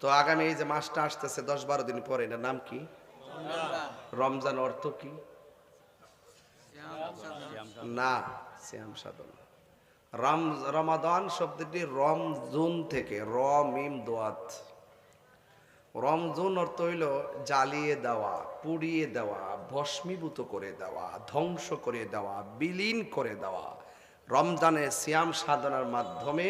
তো আগামী এই যে মাসটা আসতেছে দশ বারো দিন পরে এটার নাম কি? রমজান। অর্থ কি? না শ্যাম সাধন। রম রমাদান শব্দটি রমজুন থেকে র মিম দোয়াত। রমজুন অর্থ হইল জ্বালিয়ে দেওয়া পুড়িয়ে দেওয়া ভস্মীভূত করে দেওয়া ধ্বংস করে দেওয়া বিলীন করে দেওয়া। রমজানে সিয়াম সাধনার মাধ্যমে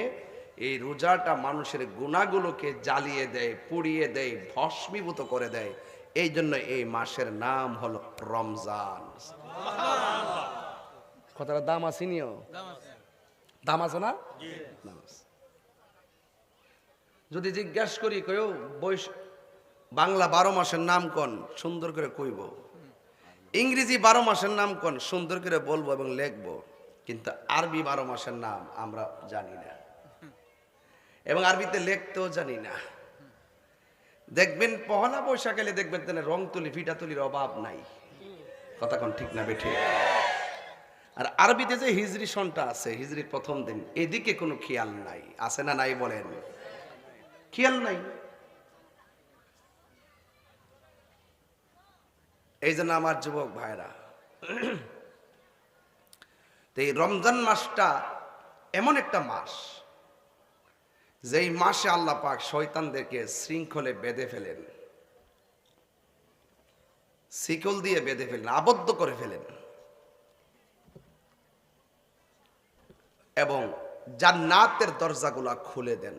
এই রোজাটা মানুষের গুণাগুলোকে জ্বালিয়ে দেয়, পুড়িয়ে দেয়, ভস্মীভূত করে দেয়। এই জন্য এই মাসের নাম হলো রমজান। কথাটা দাম আসেনিও দাম আছে না? যদি জিজ্ঞাসা করি কেউ বৈশ বাংলা বারো মাসের নাম কোন? সুন্দর করে কইব। ইংরেজি বারো মাসের নাম কোন? সুন্দর করে বলব এবং লিখব। কিন্তু আরবি বারো মাসের নাম আমরা জানি না। এবং আরবিতে লিখতেও জানি না। দেখবেন পহলা বৈশাখ এলে দেখবেন তেনে রং তুলি, ফিটা তুলির অভাব নাই। কথা কোন ঠিক না বেঠে? আর আরবিতে যে হিজরি সনটা আছে, হিজরির প্রথম দিন, এদিকে কোনো খেয়াল নাই। আছে না নাই বলেন? খেয়াল নাই? এই জন্য আমার যুবক ভাইরা, তো এই রমজান মাসটা এমন একটা মাস যেই মাসে আল্লাহ পাক শয়তানদেরকে শৃঙ্খলে বেঁধে ফেলেন, শিকল দিয়ে বেঁধে ফেলেন, আবদ্ধ করে ফেলেন, এবং জান্নাতের দরজাগুলা খুলে দেন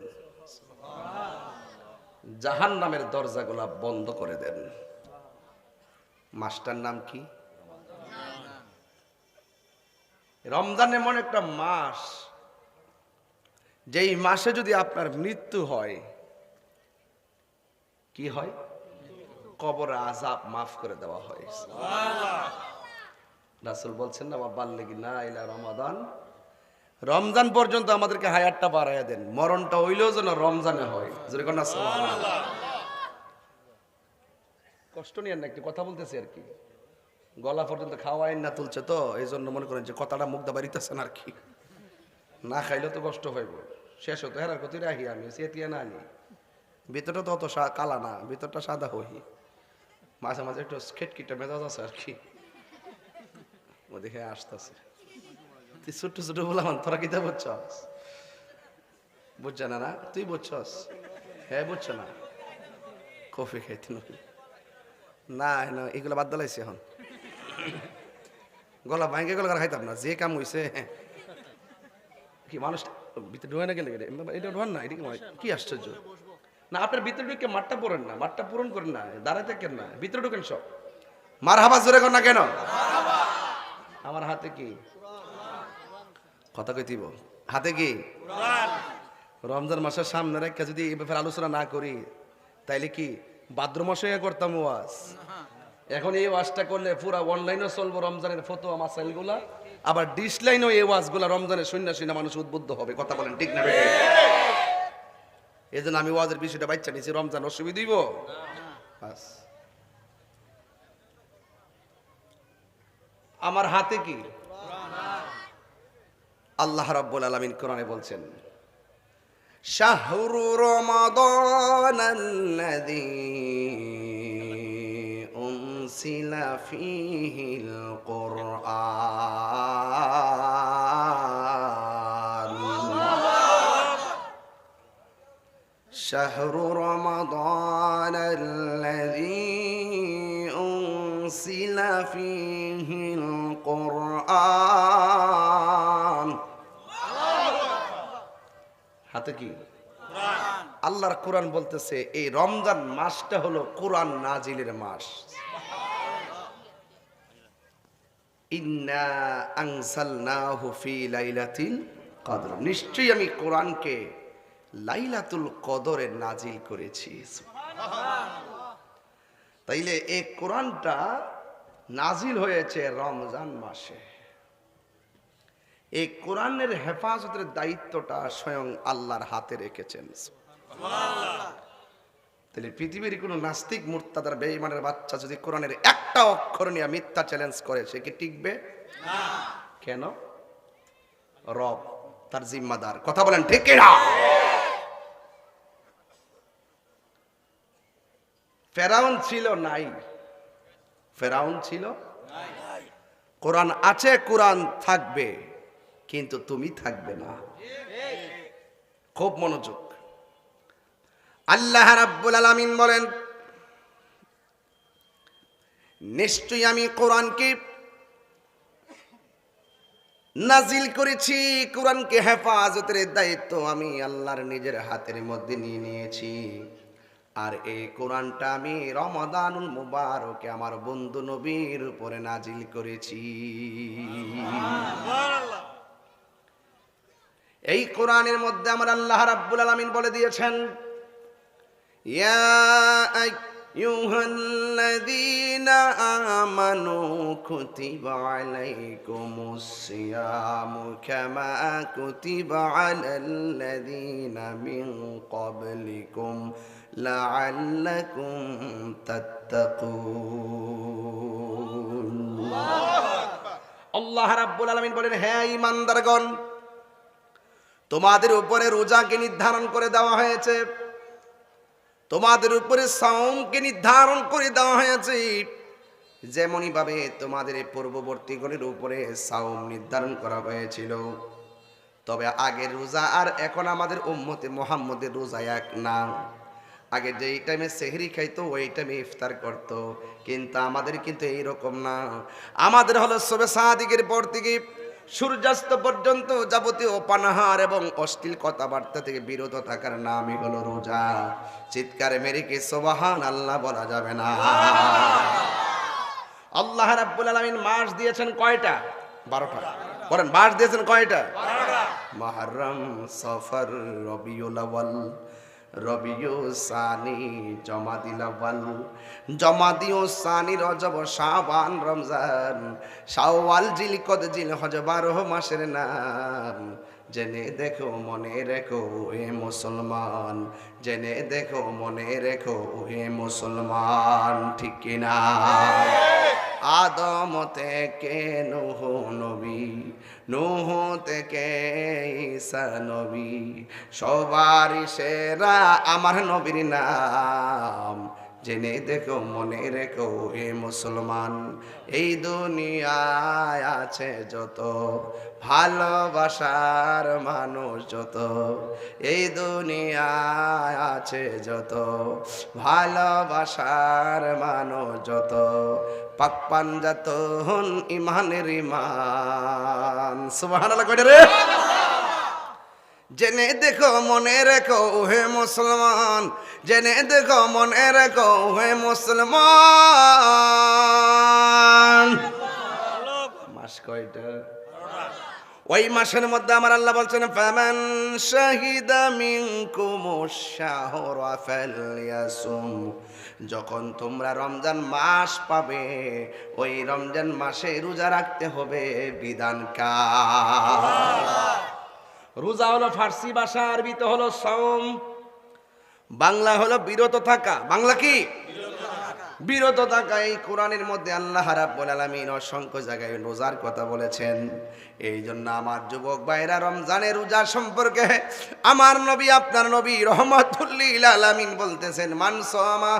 জাহান নামের দরজাগুলা বন্ধ করে দেন। মাসটার নাম কি? রমজান এমন একটা মাস যেই মাসে যদি আপনার মৃত্যু হয়, কি হয়? কবর আজাব মাফ করে দেওয়া হয়। রাসুল বলছেন না বাবার লেগে না ইলা রমাদান। রমজান পর্যন্ত আমাদেরকে হায়ারটা বাড়াইয়া দেন। মরণটা হইলেও যেন রমজানে হয়। যেরকম কষ্ট নিয়ে না, একটু কথা বলতেছি আর কি। গলা পর্যন্ত খাওয়াই না তুলছে তো এই জন্য মনে করেন যে কথাটা মুগ্ধা বাড়িতেছেন আর কি। না খাইলেও তো কষ্ট হইব। শেষ হতো হেরার কত রাখি আমি, সেতিয়া না আনি ভিতরটা তো অত কালা না, ভিতরটা সাদা হই। মাঝে মাঝে একটু খেটকিটা মেজাজ আছে আর কি। ও দেখে আসতেছে। তুই ছোট্ট ছোট বললাম তোরা কিতা বুঝছস? বুঝছ না না? তুই বুঝছস? হ্যাঁ বুঝছ না? কফি খাইতে না না, এগুলো বাদ দিলাইছি এখন। গলা ভাঙ্গে গলা খাইতাম না, যে কাম হইছে কি মানুষ ভিতরে ঢোয় না গেলে এটা ঢোয়ান না এটা কি আশ্চর্য। না আপনার ভিতরে ঢুকে মাঠটা পড়েন না মাঠটা পূরণ করেন না দাঁড়ায় থাকেন না ভিতরে ঢুকেন সব। মার হাবা জোরে কর না কেন? আমার হাতে কি? কথা কইতিব হাতে কি? রমজান মাসের সামনে রেখে যদি এই ব্যাপারে আলোচনা না করি তাইলে কি ভাদ্র মাসে করতাম ওয়াজ? এখন এই ওয়াজটা করলে পুরা অনলাইনও চলবো রমজানের ফটো মাসাইলগুলা আবার ডিসলাইনও এই ওয়াজগুলা রমজানের শূন্য শূন্য মানুষ উদ্বুদ্ধ হবে, কথা বলেন ঠিক না এই জন্য আমি ওয়াজের বিষয়টা বাচ্চা নিয়েছি রমজান অসুবিধা দিব আমার হাতে কি? আল্লাহ রাব্বুল আলামিন কোরআনে বলছেন, শাহরু রমাদান أنزل فيه القرآن. شهر رمضان الذي أنزل فيه القرآن. حتى كده আল্লাহর কোরআন বলতেছে, এই রমজান মাসটা হলো কোরআন নাজিলের মাস। নিশ্চয়ই আমি কোরআনকে লাইলাতুল কদরে নাজিল করেছি। তাইলে এই কোরআনটা নাজিল হয়েছে রমজান মাসে। এই কোরআনের হেফাজতের দায়িত্বটা স্বয়ং আল্লাহর হাতে রেখেছেন। তাহলে পৃথিবীর কোনো নাস্তিক মুর্তাদার বেঈমানের বাচ্চা যদি কোরআনের একটা অক্ষর নিয়ে মিথ্যা চ্যালেঞ্জ করে সে কি টিকবে? কেন? রব তার জিম্মাদার। কথা বলেন ঠিক না ফেরাউন ছিল নাই। ফেরাউন ছিল কোরআন আছে কোরআন থাকবে কিন্তু তুমি থাকবে না। খুব মনোযোগ। আল্লাহ রাব্বুল আলামিন বলেন নিশ্চয়ই আমি কোরআনকে নাজিল করেছি কোরআনকে হেফাজতের দায়িত্ব আমি আল্লাহর নিজের হাতের মধ্যে নিয়ে নিয়েছি। আর এই কোরআনটা আমি রমাদানুল মুবারকে আমার বন্ধু নবীর উপরে নাজিল করেছি। এই কোরআনের মধ্যে আমার আল্লাহ রাব্বুল আলামিন বলে দিয়েছেন ইয়া আইয়ুহাল্লাযীনা আমানু কুতিবা আলাইকুমুস সিয়ামু কামা কুতিবা আলাল্লাযীনা মিন ক্বাবলিকুম লাআল্লাকুম তাত্তাকুন আল্লাহ রাব্বুল আলামিন বলেন হ্যাঁ ঈমানদারগণ, তোমাদের উপরে রোজাকে নির্ধারণ করে দেওয়া হয়েছে। তোমাদের উপরে সাওমকে নির্ধারণ করে দেওয়া হয়েছে। যেমনই ভাবে তোমাদের এই পূর্ববর্তীগুলির উপরে সাওম নির্ধারণ করা হয়েছিল। তবে আগের রোজা আর এখন আমাদের উম্মতে মোহাম্মদের রোজা এক না। আগে যেই টাইমে সেহরি খাইতো, ওই টাইমে ইফতার করতো। কিন্তু আমাদের কিন্তু এইরকম না। আমাদের হলো সবে সাদিকের পর থেকে সূর্যাস্ত পর্যন্ত যাবতীয় পানাহার এবং অশ্লীল কথাবার্তা থেকে বিরত থাকার নামই হলো রোজা। চিৎকারে মেরিকে সোবাহান আল্লাহ বলা যাবে না। আল্লাহ রাব্বুল আলামিন মাস দিয়েছেন কয়টা? বারোটা। বলেন মাস দিয়েছেন কয়টা? মহরম সফর রবিউল আউয়াল রবিউ সানি, জমা জমাদিল জমা দিও সানি, রজব, শাবান, রমজান। শাওয়াল জিলকদ জিল হজ বারো মাসের নাম। জেনে দেখো, মনে রেখো হে মুসলমান। জেনে দেখো, মনে রেখো হে মুসলমান, ঠিক কিনা? আদম থেকে নোহ নবী? নোহ থেকে ঈসা নবী। সবারই সেরা আমার নবীর নাম। জেনে দেখো, মনে রেখো হে মুসলমান, এই দুনিয়ায় আছে যত ভালোবাসার মানুষ, যত এই দুনিয়ায় আছে যত ভালোবাসার মানুষ, যত পাক পাঞ্জাত হন ইমানের ইমান। কইটা রে? জেনে দেখো, মনে রেখো হে মুসলমান। জেনে দেখো, মনে রেখো হে মুসলমান। মাস কয়টা? ওই মাসের মধ্যে আমার আল্লাহ বলছেন, ফামান শাহিদা মিনকুম শাহরা যখন তোমরা রমজান মাস পাবে, ওই রমজান মাসে রোজা রাখতে হবে, বিধান কা রোজা হলো ফার্সি ভাষা আরবিতে হলো সম বাংলা হলো বিরত থাকা। বাংলা কি? বিরত থাকা এই কোরআনের মধ্যে আল্লাহ রাব্বুল আলামিন অসংখ্য জায়গায় রোজার কথা বলেছেন। এই জন্য আমার যুবক ভাইরা রমজানের রোজা সম্পর্কে আমার নবী, আপনার নবী রহমাতুল্লিল আলামিন বলতেছেন, মান সামা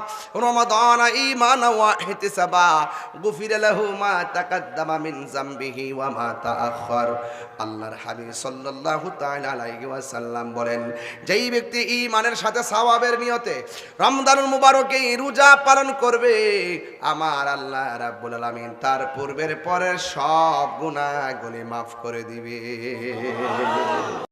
রমাদান ঈমান ওয়া ইহতিসাবা, গুফির লাহু মা তাকাদ্দামা মিন জামবিহি ওয়া মা তাআখার আল্লাহর হাবিব সাল্লাল্লাহু তাআলা আলাইহি ওয়াসাল্লাম বলেন, যেই ব্যক্তি ঈমানের সাথে সওয়াবের নিয়তে রমজানুল মুবারকে রোজা পালন করবে আমার আল্লাহ রাব্বুল আলামিন তার পূর্বের পরের সব গুনাহগুলি মাফ করে দিবে।